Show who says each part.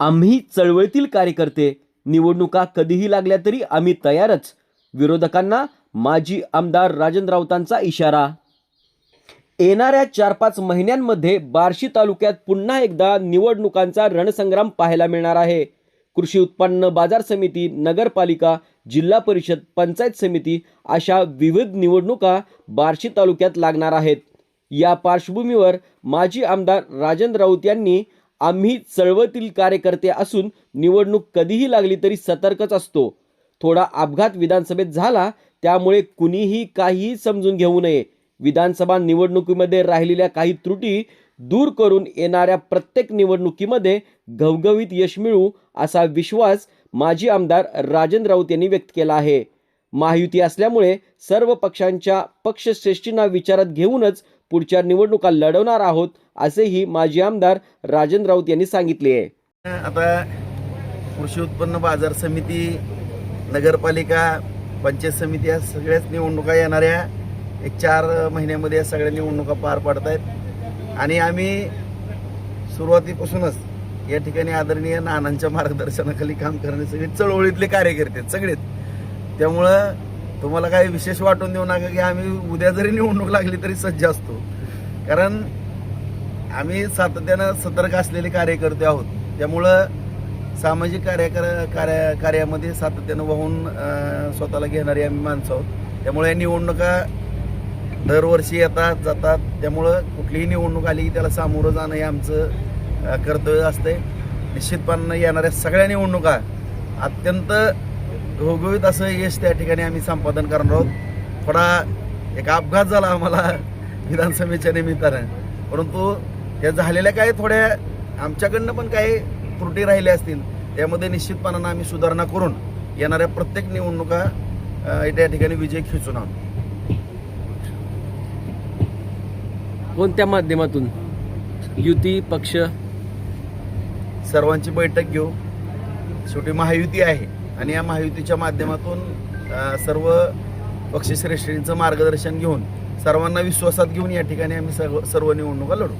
Speaker 1: आम्ही चळवळीतील कार्यकर्ते. निवडणुका कधीही लागल्या तरी आम्ही तयारच. विरोधकांना माजी आमदार राजन राऊतांचा इशारा. येणाऱ्या चार पाच महिन्यांमध्ये बार्शी तालुक्यात पुन्हा एकदा निवडणुकांचा रणसंग्राम पाहायला मिळणार आहे. कृषी उत्पन्न बाजार समिती नगरपालिका जिल्हा परिषद पंचायत समिती अशा विविध निवडणुका बार्शी तालुक्यात लागणार आहेत. या पार्श्वभूमीवर माजी आमदार राजन राऊत यांनी आम्ही चळवळीतील कार्यकर्ते असून निवडणूक कधीही लागली तरी सतर्कच असतो. थोडा अपघात विधानसभेत झाला त्यामुळे कुणीही काहीही समजून घेऊ नये. विधानसभा निवडणुकीमध्ये राहिलेल्या काही त्रुटी दूर करून येणाऱ्या प्रत्येक निवडणुकीमध्ये घवघवीत यश मिळू असा विश्वास माजी आमदार राजन राऊत यांनी व्यक्त केला आहे. महायुती असल्यामुळे सर्व पक्षांच्या पक्षश्रेष्ठींना विचारात घेऊनच पुढच्या निवडणुका लढवणार आहोत असेही माजी आमदार राजन राऊत यांनी सांगितले आहे.
Speaker 2: आता कृषी उत्पन्न बाजार समिती नगरपालिका पंचायत समिती या सगळ्याच निवडणुका येणाऱ्या एक चार महिन्यामध्ये या सगळ्या निवडणुका पार पाडत आहेत आणि आम्ही सुरुवातीपासूनच या ठिकाणी आदरणीय नानांच्या मार्गदर्शनाखाली काम करणे सगळे चळवळीतले कार्यकर्ते सगळेच. त्यामुळं तुम्हाला काही विशेष वाटून देऊ नका की आम्ही उद्या जरी निवडणूक लागली तरी सज्ज असतो. कारण आम्ही सातत्यानं सतर्क असलेले कार्यकर्ते आहोत. त्यामुळं सामाजिक कार्यकर कार्य कार्यामध्ये सातत्यानं वाहून स्वतःला घेणारी आम्ही माणसं आहोत. त्यामुळे या निवडणुका दरवर्षी येतात जातात. त्यामुळं कुठलीही निवडणूक आली की त्याला सामोरं जाणं हे आमचं कर्तव्य असतंय. निश्चितपणे येणाऱ्या सगळ्या निवडणुका अत्यंत घवघवीत असं यश त्या ठिकाणी आम्ही संपादन करणार आहोत. थोडा एक अपघात झाला आम्हाला विधानसभेच्या निमित्तानं. परंतु त्या झालेल्या काही थोड्या आमच्याकडनं पण काही त्रुटी राहिल्या असतील त्यामध्ये निश्चितपणानं आम्ही सुधारणा करून येणाऱ्या प्रत्येक निवडणुका त्या ठिकाणी विजय खेचून आणू.
Speaker 1: कोणत्या माध्यमातून? युती पक्ष?
Speaker 2: सर्वांची बैठक घेऊ. शेवटी महायुती आहे. आणि या महायुतीच्या माध्यमातून सर्व पक्षश्रेष्ठींचं मार्गदर्शन घेऊन सर्वांना विश्वासात घेऊन या ठिकाणी आम्ही सर्व सर्व निवडणुका लढू.